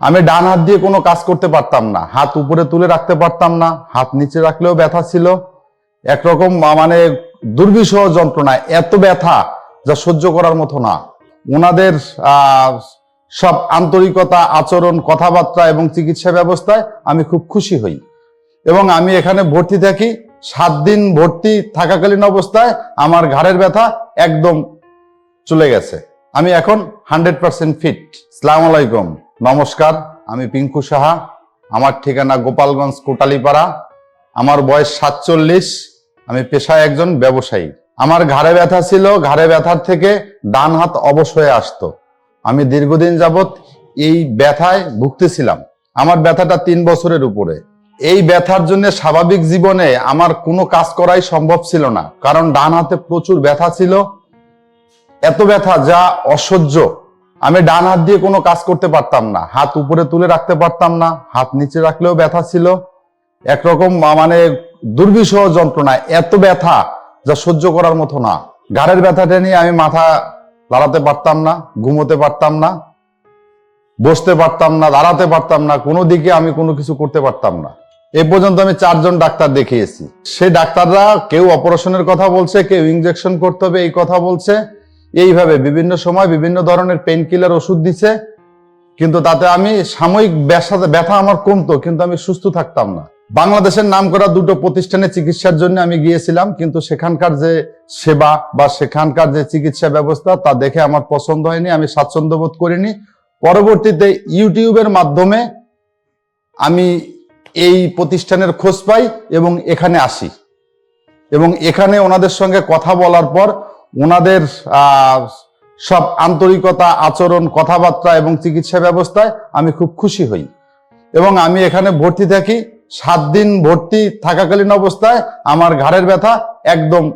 আমি ডান হাত দিয়ে কোনো কাজ করতে পারতাম না। হাত উপরে তুলে রাখতে পারতাম না। হাত নিচে রাখলেও ব্যথা ছিল। একরকম মানে দুর্বিষহ যন্ত্রণা, এত ব্যথা যা সহ্য করার মতো না। ওনাদের সব আন্তরিকতা, আচরণ, কথাবার্তা এবং চিকিৎসা ব্যবস্থায় আমি খুব খুশি হই। এবং আমি এখানে ভর্তি থাকি। সাত দিন ভর্তি থাকাকালীন অবস্থায় আমার ঘাড়ের ব্যথা একদম চলে গেছে। আমি এখন হান্ড্রেড পার্সেন্ট ফিট। সালাম আলাইকুম। নমস্কার, আমি পিঙ্কু সাহা। আমার ঠিকানা গোপালগঞ্জ কোটালিপাড়া। আমার বয়স সাতচল্লিশ, আমি পেশায় একজন ব্যবসায়ী। আমার ঘাড়ে ব্যথা ছিল, ঘাড়ে ব্যথার থেকে ডান হাত অবশ হয়ে আসতো। আমি দীর্ঘদিন যাবৎ এই ব্যথায় ভুগতেছিলাম। আমার ব্যথাটা তিন বছরের উপরে। এই ব্যথার জন্য স্বাভাবিক জীবনে আমার কোনো কাজ করাই সম্ভব ছিল না। কারণ ডান হাতে প্রচুর ব্যথা ছিল। এত ব্যথা যা অসহ্য। আমি ডান হাত দিয়ে কোনো কাজ করতে পারতাম না। হাত উপরে তুলে রাখতে পারতাম না। হাত নিচে রাখলেও ব্যথা ছিল। একরকম মানে দুর্বিষহ যন্ত্রণা, এত ব্যথা যা সহ্য করার মতো না। ঘাড়ের ব্যথাটা নিয়ে আমি মাথা দাঁড়াতে পারতাম না, ঘুমোতে পারতাম না, বসতে পারতাম না, দাঁড়াতে পারতাম না, কোনো দিকে আমি কোনো কিছু করতে পারতাম না। এ পর্যন্ত আমি চারজন ডাক্তার দেখিয়েছি। সেই ডাক্তাররা কেউ অপারেশনের কথা বলছে, কেউ ইনজেকশন করতে হবে, এই কথা বলছে। এইভাবে বিভিন্ন সময় বিভিন্ন ধরনের পেন কিলার ওষুধ দিছে, কিন্তু তাতে আমি সাময়িক ব্যথা ব্যথা আমার কমতো, কিন্তু আমি সুস্থ থাকতাম না। বাংলাদেশের নাম করা দুটো প্রতিষ্ঠানে চিকিৎসার জন্য আমি গিয়েছিলাম, কিন্তু সেখানকার যে সেবা বা সেখানকার যে চিকিৎসা ব্যবস্থা, তা দেখে আমার পছন্দ হয়নি, আমি স্বাচ্ছন্দ্য বোধ করিনি। পরবর্তীতে ইউটিউবের মাধ্যমে আমি এই প্রতিষ্ঠানের খোঁজ পাই এবং এখানে আসি। এবং এখানে ওনাদের সঙ্গে কথা বলার পর ওনাদের সব আন্তরিকতা, আচরণ, কথাবার্তা এবং চিকিৎসা ব্যবস্থায় আমি খুব খুশি হই। এবং আমি এখানে ভর্তি থাকি, সাত দিন ভর্তি থাকাকালীন অবস্থায় আমার ঘাড়ের ব্যথা একদম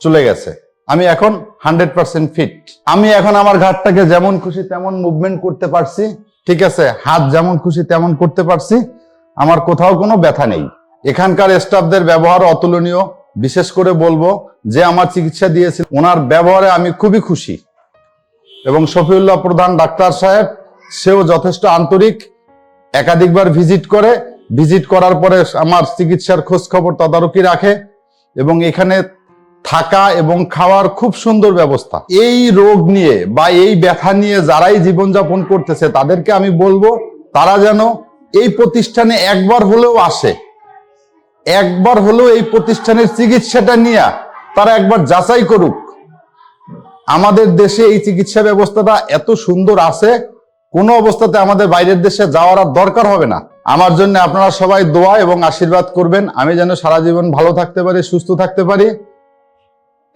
চলে গেছে। আমি এখন হান্ড্রেড পার্সেন্ট ফিট। আমি এখন আমার ঘাটটাকে যেমন খুশি তেমন মুভমেন্ট করতে পারছি। ঠিক আছে, হাত যেমন খুশি তেমন করতে পারছি। আমার কোথাও কোনো ব্যথা নেই। এখানকার স্টাফদের ব্যবহার অতুলনীয়। বিশেষ করে বলব যে আমার চিকিৎসা দিয়েছিল, ওনার ব্যবহারে আমি খুবই খুশি। এবং শফিউল্লাহ প্রধান ডাক্তার সাহেব, সেও যথেষ্ট আন্তরিক, একাধিকবার ভিজিট করে। ভিজিট করার পরে আমার চিকিৎসার খোঁজ খবর তদারকি রাখে এবং এখানে থাকা এবং খাওয়ার খুব সুন্দর ব্যবস্থা। এই রোগ নিয়ে বা এই ব্যথা নিয়ে যারাই জীবনযাপন করতেছে, তাদেরকে আমি বলব, তারা যেন এই প্রতিষ্ঠানে একবার হলেও আসে। একবার হলেও এই প্রতিষ্ঠানের চিকিৎসাটা নিয়ে তারা একবার যাচাই করুক। আমাদের দেশে এই চিকিৎসা ব্যবস্থাটা এত সুন্দর আছে, কোনো অবস্থাতে আমাদের বাইরের দেশে যাওয়ার আর দরকার হবে না। আমার জন্য আপনারা সবাই দোয়া এবং আশীর্বাদ করবেন। আমি যেন সারা জীবন ভালো থাকতে পারি, সুস্থ থাকতে পারি।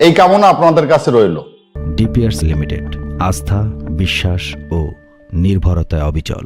এই কামনা আপনাদের কাছে রইল। ডিপিয়ার্স লিমিটেড, আস্থা, বিশ্বাস ও নির্ভরতায় অবিচল।